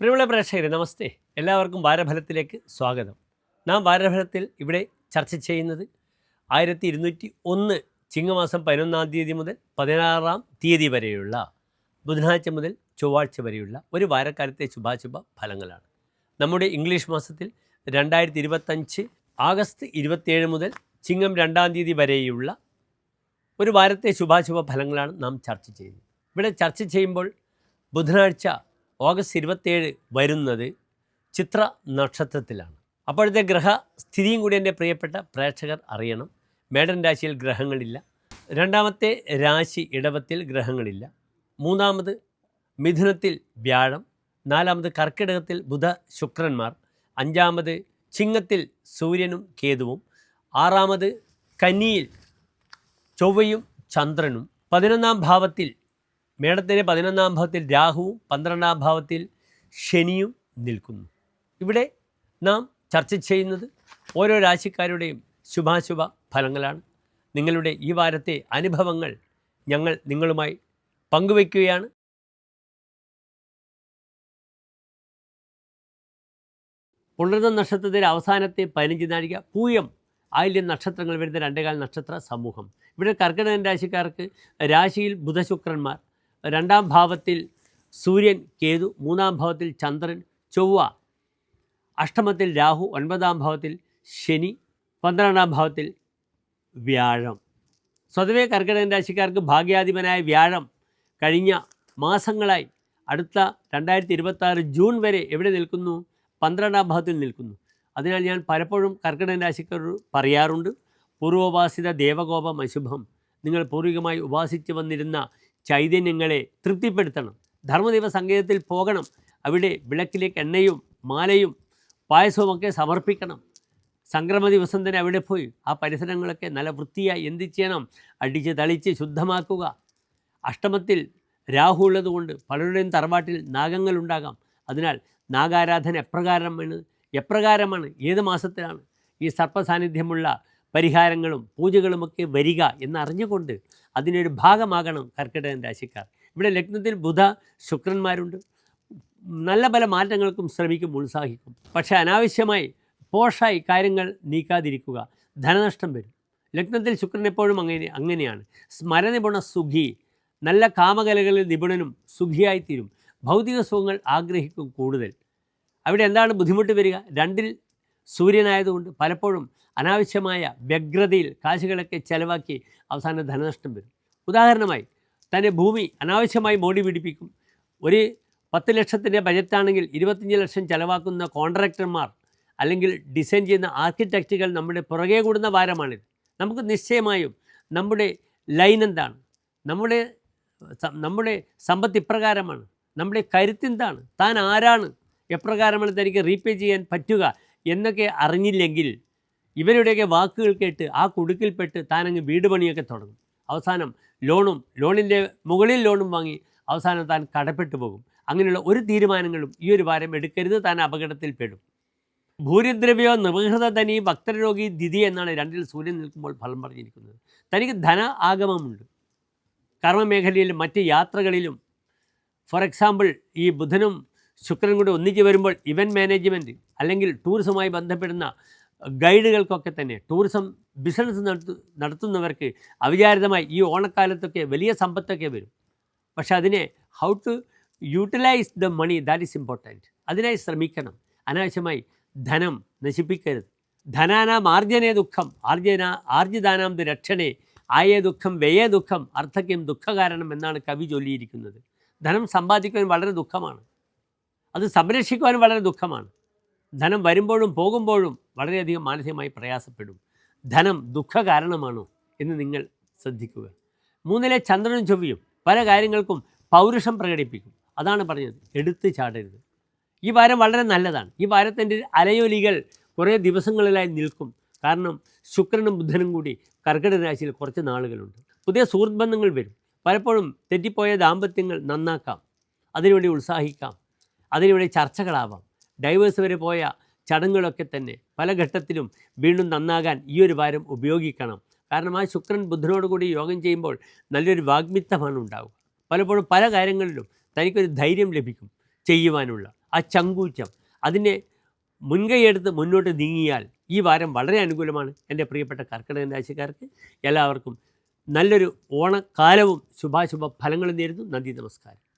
പ്രിയമുള്ള പ്രേക്ഷകരെ നമസ്തേ. എല്ലാവർക്കും വാരഫലത്തിലേക്ക് സ്വാഗതം. നാം വാരഫലത്തിൽ ഇവിടെ ചർച്ച ചെയ്യുന്നത് ആയിരത്തി ഇരുന്നൂറ്റി ഒന്ന് ചിങ്ങമാസം പതിനൊന്നാം തീയതി മുതൽ പതിനാറാം തീയതി വരെയുള്ള ബുധനാഴ്ച മുതൽ ചൊവ്വാഴ്ച വരെയുള്ള ഒരു വാരക്കാലത്തെ ശുഭാശുഭ ഫലങ്ങളാണ്. നമ്മുടെ ഇംഗ്ലീഷ് മാസത്തിൽ രണ്ടായിരത്തി ഇരുപത്തഞ്ച് ആഗസ്റ്റ് ഇരുപത്തിയേഴ് മുതൽ ചിങ്ങം രണ്ടാം തീയതി വരെയുള്ള ഒരു വാരത്തെ ശുഭാശുഭ ഫലങ്ങളാണ് നാം ചർച്ച ചെയ്യുന്നത്. ഇവിടെ ചർച്ച ചെയ്യുമ്പോൾ ബുധനാഴ്ച ഓഗസ്റ്റ് ഇരുപത്തേഴ് വരുന്നത് ചിത്ര നക്ഷത്രത്തിലാണ്. അപ്പോഴത്തെ ഗ്രഹസ്ഥിതിയും കൂടി എന്റെ പ്രിയപ്പെട്ട പ്രേക്ഷകർ അറിയണം. മേടൻ രാശിയിൽ ഗ്രഹങ്ങളില്ല. രണ്ടാമത്തെ രാശി ഇടവത്തിൽ ഗ്രഹങ്ങളില്ല. മൂന്നാമത് മിഥുനത്തിൽ വ്യാഴം. നാലാമത് കർക്കിടകത്തിൽ ബുധ ശുക്രന്മാർ. അഞ്ചാമത് ചിങ്ങത്തിൽ സൂര്യനും കേതുവും. ആറാമത് കന്നിയിൽ ചൊവ്വയും ചന്ദ്രനും. പതിനൊന്നാം ഭാവത്തിൽ മേടത്തിന്റെ പതിനൊന്നാം ഭാവത്തിൽ രാഹുവും പന്ത്രണ്ടാം ഭാവത്തിൽ ശനിയും നിൽക്കുന്നു. ഇവിടെ നാം ചർച്ച ചെയ്യുന്നത് ഓരോ രാശിക്കാരുടെയും ശുഭാശുഭ ഫലങ്ങളാണ്. നിങ്ങളുടെ ഈ വാരത്തെ അനുഭവങ്ങൾ ഞങ്ങൾ നിങ്ങളുമായി പങ്കുവയ്ക്കുകയാണ്. പുണർന്ന നക്ഷത്രത്തിന്റെ അവസാനത്തെ പതിനഞ്ച് നാഴിക പൂയം ആയില്യം നക്ഷത്രങ്ങൾ വരുന്ന രണ്ടേകാൽ നക്ഷത്ര സമൂഹം. ഇവിടെ കർക്കിടകൻ രാശിക്കാർക്ക് രാശിയിൽ ബുധശുക്രന്മാർ രണ്ടാം ഭാവത്തിൽ സൂര്യൻ കേതു മൂന്നാം ഭാവത്തിൽ ചന്ദ്രൻ ചൊവ്വ അഷ്ടമത്തിൽ രാഹു ഒൻപതാം ഭാവത്തിൽ ശനി പന്ത്രണ്ടാം ഭാവത്തിൽ വ്യാഴം. സ്വതവേ കർക്കിടകൻ രാശിക്കാർക്ക് ഭാഗ്യാധിപനായ വ്യാഴം കഴിഞ്ഞ മാസങ്ങളായി അടുത്ത രണ്ടായിരത്തി ഇരുപത്തി ജൂൺ വരെ എവിടെ നിൽക്കുന്നു? പന്ത്രണ്ടാം ഭാവത്തിൽ നിൽക്കുന്നു. അതിനാൽ ഞാൻ പലപ്പോഴും കർക്കിടകൻ രാശിക്കാരോട് പറയാറുണ്ട് പൂർവോപാസിത ദേവകോപം അശുഭം. നിങ്ങൾ പൂർവികമായി ഉപാസിച്ചു വന്നിരുന്ന ചൈതന്യങ്ങളെ തൃപ്തിപ്പെടുത്തണം. ധർമ്മദൈവ സങ്കേതത്തിൽ പോകണം. അവിടെ വിളക്കിലേക്ക് എണ്ണയും മാലയും പായസവുമൊക്കെ സമർപ്പിക്കണം. സംക്രമ ദിവസം തന്നെ അവിടെ പോയി ആ പരിസരങ്ങളൊക്കെ നല്ല വൃത്തിയായി എന്ത് ചെയ്യണം? അടിച്ച് തളിച്ച് ശുദ്ധമാക്കുക. അഷ്ടമത്തിൽ രാഹു ഉള്ളതുകൊണ്ട് പലരുടെയും തറവാട്ടിൽ നാഗങ്ങളുണ്ടാകാം അതിനാൽ നാഗാരാധന എപ്രകാരമാണ്? എപ്രകാരമാണ്? ഏത് മാസത്തിലാണ്? ഈ സർപ്പസാന്നിധ്യമുള്ള പരിഹാരങ്ങളും പൂജകളുമൊക്കെ വരിക എന്നറിഞ്ഞുകൊണ്ട് അതിനൊരു ഭാഗമാകണം കർക്കിടകൻ രാശിക്കാർ. ഇവിടെ ലഗ്നത്തിൽ ബുധ ശുക്രന്മാരുണ്ട്. നല്ല പല മാറ്റങ്ങൾക്കും ശ്രമിക്കും ഉത്സാഹിക്കും. പക്ഷേ അനാവശ്യമായി പോഷായി കാര്യങ്ങൾ നീക്കാതിരിക്കുക ധനനഷ്ടം വരും. ലഗ്നത്തിൽ ശുക്രൻ എപ്പോഴും അങ്ങനെ അങ്ങനെയാണ്. സ്മരനിപുണ സുഖി നല്ല കാമകലകളിൽ നിപുണനും സുഖിയായിത്തീരും. ഭൗതിക സുഖങ്ങൾ ആഗ്രഹിക്കും കൂടുതൽ. അവിടെ എന്താണ് ബുദ്ധിമുട്ട് വരിക? രണ്ടിൽ സൂര്യനായതുകൊണ്ട് പലപ്പോഴും അനാവശ്യമായ വ്യഗ്രതയിൽ കാശുകളൊക്കെ ചെലവാക്കി അവസാന ധനനഷ്ടം വരും. ഉദാഹരണമായി തന്റെ ഭൂമി അനാവശ്യമായി മോടി പിടിപ്പിക്കും. ഒരു പത്ത് ലക്ഷത്തിന്റെ ബജറ്റാണെങ്കിൽ ഇരുപത്തഞ്ച് ലക്ഷം ചെലവാക്കുന്ന കോൺട്രാക്ടർമാർ അല്ലെങ്കിൽ ഡിസൈൻ ചെയ്യുന്ന ആർക്കിടെക്റ്റുകൾ നമ്മുടെ പുറകെ കൂടുന്ന ഭാരമാണിത് നമുക്ക് നിശ്ചയമായും നമ്മുടെ ലൈൻ എന്താണ്? നമ്മുടെ നമ്മുടെ സമ്പത്ത് ഇപ്രകാരമാണ്. നമ്മുടെ കരുത്തെന്താണ് താൻ ആരാണ്? എപ്രകാരമാണ് തനിക്ക് റീപേ ചെയ്യാൻ പറ്റുക? എന്നൊക്കെ അറിഞ്ഞില്ലെങ്കിൽ ഇവരുടെയൊക്കെ വാക്കുകൾ കേട്ട് ആ കുടുക്കിൽപ്പെട്ട് താനങ്ങ് വീട് പണിയൊക്കെ തുടങ്ങും. അവസാനം ലോണും ലോണിന്റെ മുകളിൽ ലോണും വാങ്ങി അവസാനം താൻ കടപ്പെട്ടു പോകും. അങ്ങനെയുള്ള ഒരു തീരുമാനങ്ങളും ഈ ഒരു വാരം എടുക്കരുത് താൻ അപകടത്തിൽ പെടും. ഭൂരിദ്രവ്യോ നിർഹൃത ധനി ഭക്തരോഗി ദിതി എന്നാണ് രണ്ടിൽ സൂര്യൻ നിൽക്കുമ്പോൾ ഫലം പറഞ്ഞിരിക്കുന്നത്. തനിക്ക് ധന ആഗമമുണ്ട്. കർമ്മമേഖലയിലും മറ്റ് യാത്രകളിലും ഫോർ എക്സാമ്പിൾ ഈ ബുധനും ശുക്രൻ കൂടി ഒന്നിച്ച് വരുമ്പോൾ ഇവന്റ് മാനേജ്മെന്റ് അല്ലെങ്കിൽ ടൂറിസവുമായി ബന്ധപ്പെടുന്ന ഗൈഡുകൾക്കൊക്കെ തന്നെ ടൂറിസം ബിസിനസ് നടത്തു നടത്തുന്നവർക്ക് അവിചാരിതമായി ഈ ഓണക്കാലത്തൊക്കെ വലിയ സമ്പത്തൊക്കെ വരും. പക്ഷെ അതിനെ how to utilise the money that is important അതിനായി ശ്രമിക്കണം. അനാവശ്യമായി ധനം നശിപ്പിക്കരുത്. ധനാനാം ആർജനേ ദുഃഖം. ആർജന ആർജിതാനാം രക്ഷണേ ആയേ ദുഃഖം വ്യയ ദുഃഖം. അർത്ഥക്യം ദുഃഖകാരണം എന്നാണ് കവി ചൊല്ലിയിരിക്കുന്നത്. ധനം സമ്പാദിക്കുവാൻ വളരെ ദുഃഖമാണ്. അത് സംരക്ഷിക്കുവാൻ വളരെ ദുഃഖമാണ്. ധനം വരുമ്പോഴും പോകുമ്പോഴും വളരെയധികം മാനസികമായി പ്രയാസപ്പെടും. ധനം ദുഃഖകാരണമാണോ എന്ന് നിങ്ങൾ ശ്രദ്ധിക്കുക. മൂന്നിലെ ചന്ദ്രനും ചൊവ്വയും പല കാര്യങ്ങൾക്കും പൗരുഷം പ്രകടിപ്പിക്കും. അതാണ് പറഞ്ഞത്. എടുത്തു ചാടരുത്. ഈ വാരം വളരെ നല്ലതാണ്. ഈ വാരത്തിന്റെ അലയൊലികൾ കുറേ ദിവസങ്ങളിലായി നിൽക്കും. കാരണം ശുക്രനും ബുധനും കൂടി കർക്കിടക രാശിയിൽ കുറച്ച് നാളുകളുണ്ട്. പുതിയ സുഹൃത്ത് ബന്ധങ്ങൾ വരും. പലപ്പോഴും തെറ്റിപ്പോയ ദാമ്പത്യങ്ങൾ നന്നാക്കാം. അതിനുവേണ്ടി ഉത്സാഹിക്കാം. അതിനുവേണ്ടി ചർച്ചകളാവാം. ഡൈവേഴ്സ് വരെ പോയ ചടങ്ങുകളൊക്കെ തന്നെ പല ഘട്ടത്തിലും വീണ്ടും നന്നാകാൻ ഈ ഒരു വാരം ഉപയോഗിക്കണം. കാരണം ആ ശുക്രൻ ബുധനോട് കൂടി യോഗം ചെയ്യുമ്പോൾ നല്ലൊരു വാഗ്മിത്തമാണ് ഉണ്ടാവുക. പലപ്പോഴും പല കാര്യങ്ങളിലും തനിക്കൊരു ധൈര്യം ലഭിക്കും ചെയ്യുവാനുള്ള ആ ചങ്കൂറ്റം. അതിനെ മുൻകൈയെടുത്ത് മുന്നോട്ട് നീങ്ങിയാൽ ഈ വാരം വളരെ അനുകൂലമാണ്. എന്റെ പ്രിയപ്പെട്ട കർക്കിടക രാശിക്കാർക്ക് എല്ലാവർക്കും നല്ലൊരു ഓണക്കാലവും ശുഭാശുഭ ഫലങ്ങളും നേരുന്നു. നന്ദി നമസ്കാരം.